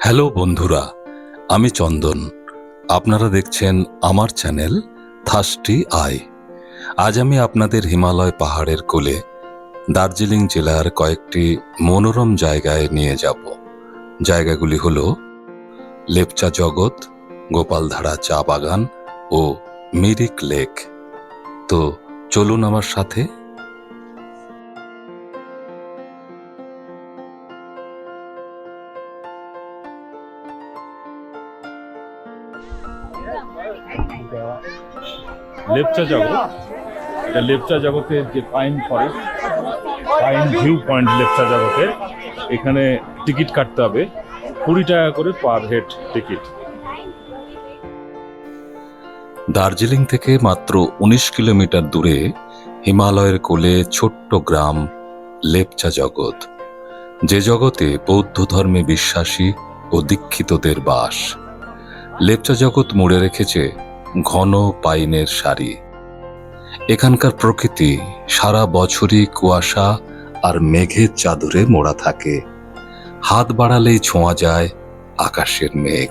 Hello বন্ধুরা, আমি চন্দন। আপনারা দেখছেন আমার চ্যানেল থাস্টি আই। আজ আমি আপনাদের হিমালয় পাহাড়ের কোলে দার্জিলিং জেলার কয়েকটি মনোরম জায়গায় নিয়ে যাব। জায়গাগুলি হল লেপচা জগৎ, গোপালধারা চা বাগান ও মিরিক লেক। তো চলুন আমার সাথে লেপচা জগৎ। এটা লেপচা জগতের যে pine forest, pine view point Lepcha জগতের এখানে টিকিট কাটতে হবে। কুড়ি টাকা করে পার হেড টিকিট। দার্জিলিং থেকে মাত্র উনিশ কিলোমিটার দূরে হিমালয়ের কোলে ছোট্ট গ্রাম লেপচা জগৎ। যে জগতে বৌদ্ধ ধর্মে বিশ্বাসী ও দীক্ষিতদের বাস। লেপচা জগৎ মুড়ে রেখেছে ঘন পাইনের সারি। এখানকার প্রকৃতি সারা বছরই কুয়াশা আর মেঘের চাদরে মোড়া থাকে। হাত বাড়ালেই ছোঁয়া যায় আকাশের মেঘ।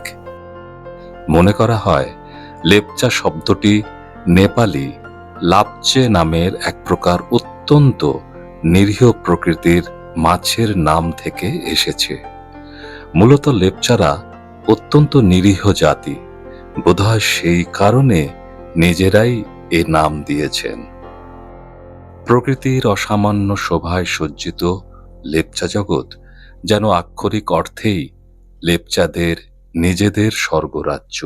মনে করা হয়, লেপচা শব্দটি নেপালি লাপচে নামের এক প্রকার অত্যন্ত নিরীহ প্রকৃতির মাছের নাম থেকে এসেছে। মূলত লেপচারা অত্যন্ত নিরীহ জাতি। বোধহয় সেই কারণে নিজেরাই এ নাম দিয়েছেন। প্রকৃতির অসামান্য শোভায় সজ্জিত লেপচা জগৎ যেন আক্ষরিক অর্থেই লেপচাদের নিজেদের স্বর্গরাজ্য।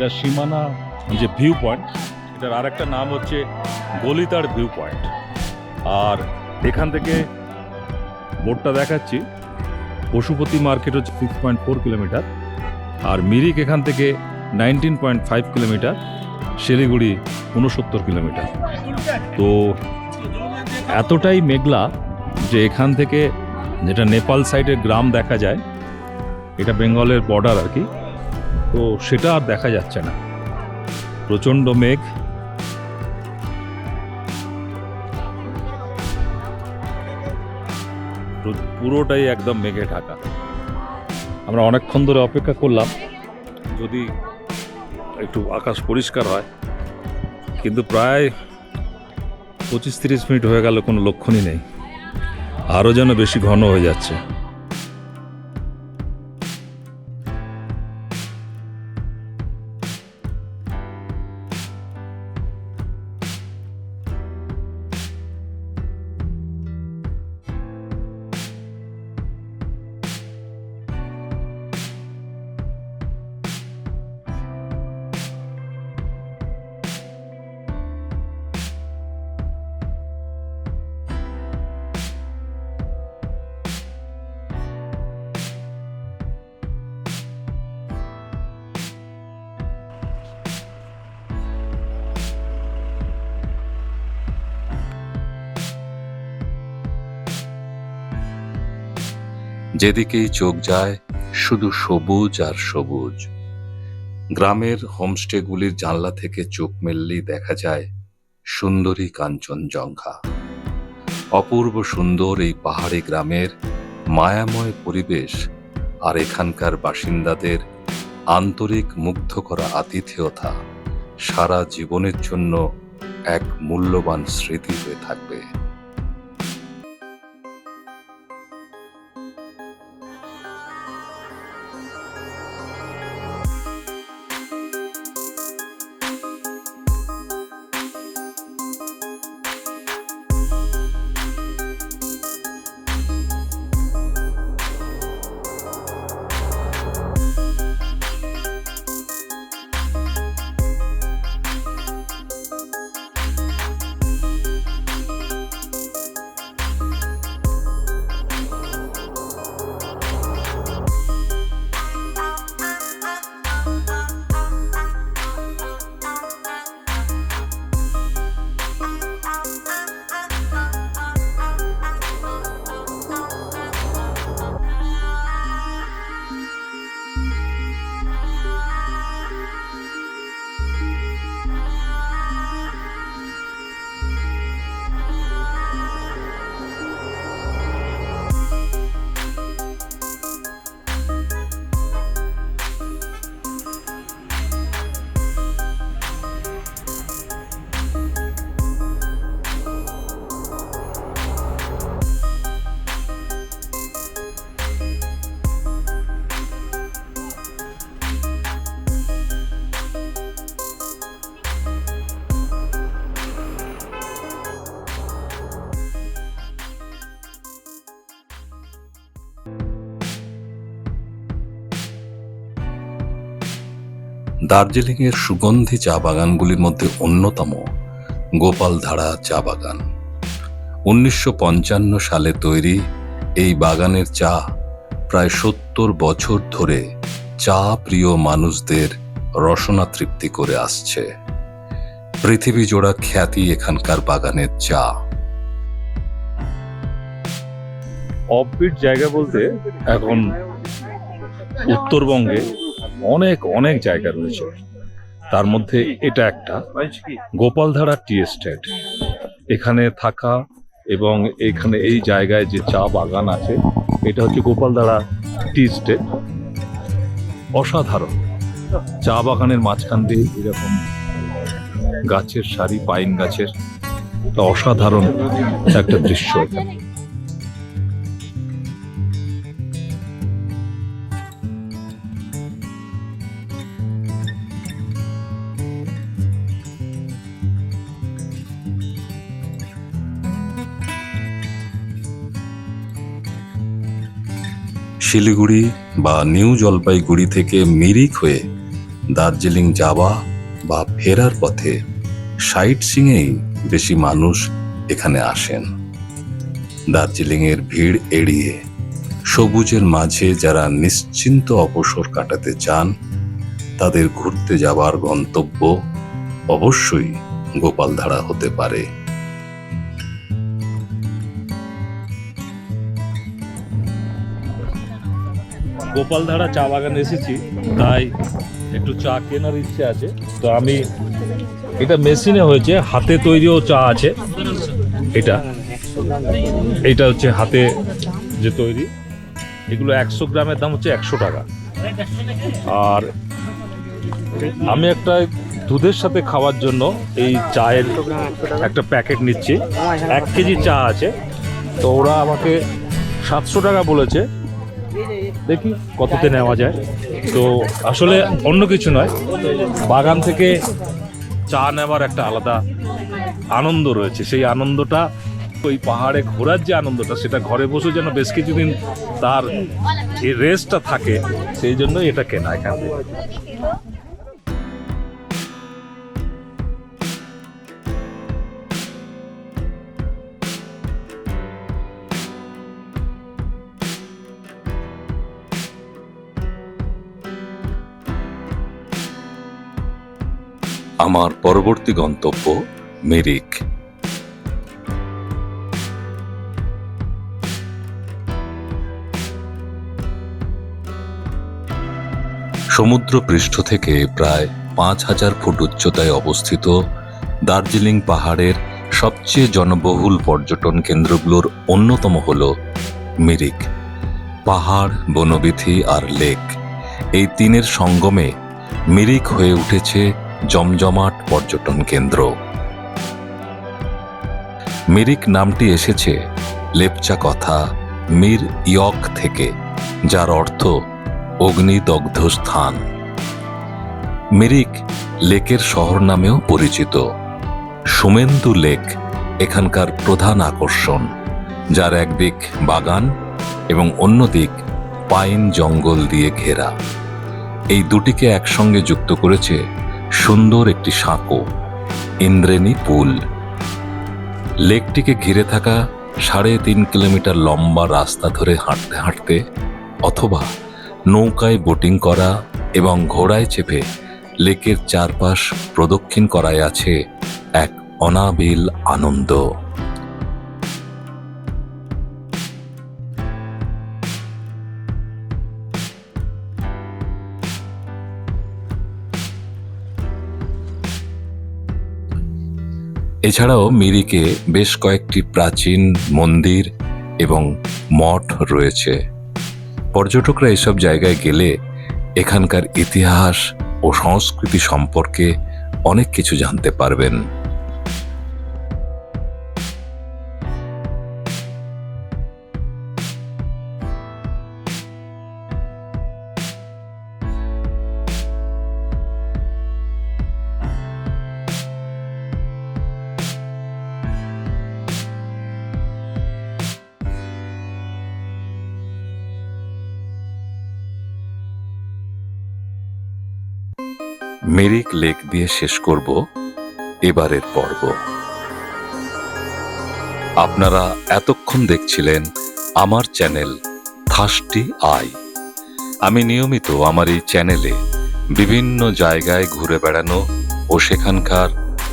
এটা সীমানা, যে ভিউ পয়েন্ট এটার আরেকটা নাম হচ্ছে গলিতার ভিউ পয়েন্ট আর এখান থেকে বোর্ডটা দেখাচ্ছি। পশুপতি মার্কেট হচ্ছে সিক্স পয়েন্ট ফোর কিলোমিটার আর মিরিক এখান থেকে nineteen point five kilometre Siliguri উনসত্তর কিলোমিটার তো এতটাই মেঘলা যে এখান থেকে যেটা নেপাল সাইডের গ্রাম দেখা যায়, এটা বেঙ্গলের বর্ডার আর কি তো সেটা আর দেখা যাচ্ছে না। প্রচণ্ড মেঘ। পুরোটাই একদম মেঘে ঢাকা। আমরা অনেকক্ষণ ধরে অপেক্ষা করলাম। যদি একটু আকাশ পরিষ্কার হয়, কিন্তু প্রায় পঁচিশ তিরিশ মিনিট হয়ে গেল, কোনো লক্ষণই নেই। আরও যেন বেশি ঘন হয়ে যাচ্ছে। যেদিকেই চোখ যায়, শুধু সবুজ আর সবুজ। গ্রামের হোমস্টেগুলির জানলা থেকে চোখ মেললেই দেখা যায়, সুন্দরী কাঞ্চনজঙ্ঘা। অপূর্ব সুন্দর এই পাহাড়ি গ্রামের মায়াময় পরিবেশ আর এখানকার বাসিন্দাদের আন্তরিক মুগ্ধ করা আতিথেয়তা সারা জীবনের জন্য এক মূল্যবান স্মৃতি হয়ে থাকবে। দার্জিলিংয়ের সুগন্ধি চা বাগানগুলির মধ্যে অন্যতম গোপালধারা চা বাগান। উনিশশো পঞ্চান্ন সালে তৈরি এই বাগানের চা প্রায় সত্তর বছর ধরে চা প্রিয় মানুষদের রসনা তৃপ্তি করে আসছে। পৃথিবী জোড়া খ্যাতি এখানকার বাগানের চা। অফবিট জায়গা বলতে এখন উত্তরবঙ্গে অনেক অনেক জায়গা রয়েছে। তার মধ্যে এটা একটা, গোপালধারা টি এস্টেট। এখানে থাকা এবং এখানে এই জায়গায় যে চা বাগান আছে, এটা হচ্ছে গোপালধারা টি এস্টেট। অসাধারণ। চা বাগানের মাঝখান দিয়ে এরকম গাছের সারি, পাইন গাছের অসাধারণ একটা দৃশ্য। এখানে শিলিগুড়ি বা নিউ জলপাইগুড়ি থেকে মিরিক হয়ে দার্জিলিং যাওয়া বা ফেরার পথে সাইট সিংয়েই বেশি মানুষ এখানে আসেন। দার্জিলিংয়ের ভিড় এড়িয়ে সবুজের মাঝে যারা নিশ্চিন্ত অবসর কাটাতে চান, তাদের ঘুরতে যাওয়ার গন্তব্য অবশ্যই গোপালধারা হতে পারে। গোপালধারা চা বাগানে এসেছি, তাই একটু চা কেনার ইচ্ছে আছে। তো আমি, এটা মেশিনে হয়েছে, হাতে তৈরিও চা আছে। এটা এটা হচ্ছে হাতে যে তৈরি। এগুলো একশো গ্রামের দাম হচ্ছে একশো টাকা। আর আমি একটা দুধের সাথে খাওয়ার জন্য এই চায়ের একটা প্যাকেট নিচ্ছি। এক কেজি চা আছে। তো ওরা আমাকে সাতশো টাকা বলেছে। দেখি কততে নেওয়া যায়। তো আসলে অন্য কিছু নয়, বাগান থেকে চা নেওয়ার একটা আলাদা আনন্দ রয়েছে। সেই আনন্দটা, ওই পাহাড়ে ঘোরার যে আনন্দটা, সেটা ঘরে বসে যেন বেশ কিছুদিন তার রেস্টটা থাকে, সেই জন্য এটা কেনা এখান থেকে। আমার পরবর্তী গন্তব্য মিরিক। সমুদ্র পৃষ্ঠ থেকে প্রায় পাঁচ হাজার ফুট উচ্চতায় অবস্থিত দার্জিলিং পাহাড়ের সবচেয়ে জনবহুল পর্যটন কেন্দ্রগুলোর অন্যতম হল মিরিক। পাহাড়, বনবিথি আর লেক এই তিনের সঙ্গমে মিরিক হয়ে উঠেছে জমজমাট পর্যটন কেন্দ্র। মিরিক নামটি এসেছে লেপচা কথা মির ইয়ক থেকে, যার অর্থ অগ্নিদগ্ধ স্থান মিরিক লেকের শহর নামেও পরিচিত। সুমেন্দু লেক এখানকার প্রধান আকর্ষণ, যার একদিক বাগান এবং অন্যদিক পাইন জঙ্গল দিয়ে ঘেরা। এই দুটিকে একসঙ্গে যুক্ত করেছে সুন্দর একটি সাঁকো, ইন্দ্রেণী পুল। লেকটিকে ঘিরে থাকা সাড়ে তিন কিলোমিটার লম্বা রাস্তা ধরে হাঁটতে হাঁটতে অথবা নৌকায় বোটিং করা এবং ঘোড়ায় চেপে লেকের চারপাশ প্রদক্ষিণ করায় আছে এক অনাবিল আনন্দ। এছাড়াও মিরিকে বেশ কয়েকটি প্রাচীন মন্দির এবং মঠ রয়েছে। পর্যটকরা এসব জায়গায় গেলে এখানকার ইতিহাস ও সংস্কৃতি সম্পর্কে অনেক কিছু জানতে পারবেন। মেরিক লেক দিয়ে শেষ করব এবারের পর্ব। আপনারা এতক্ষণ দেখছিলেন আমার চ্যানেল থার্স্টি আই। আমি নিয়মিত আমার এই চ্যানেলে বিভিন্ন জায়গায় ঘুরে বেড়ানো ও সেখানকার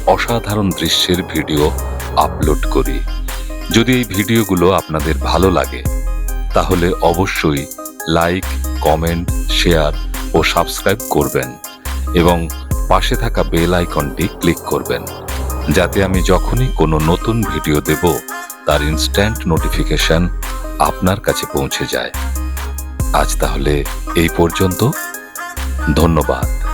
অসাধারণ দৃশ্যের ভিডিও আপলোড করি। যদি এই ভিডিওগুলো আপনাদের ভালো লাগে, তাহলে অবশ্যই লাইক, কমেন্ট, শেয়ার ও সাবস্ক্রাইব করবেন। এবং পাশে থাকা বেল আইকনটি ক্লিক করবেন, যাতে আমি যখনই কোনো নতুন ভিডিও দেব, তার ইনস্ট্যান্ট নোটিফিকেশন আপনার কাছে পৌঁছে যায়। আজ তাহলে এই পর্যন্ত। ধন্যবাদ।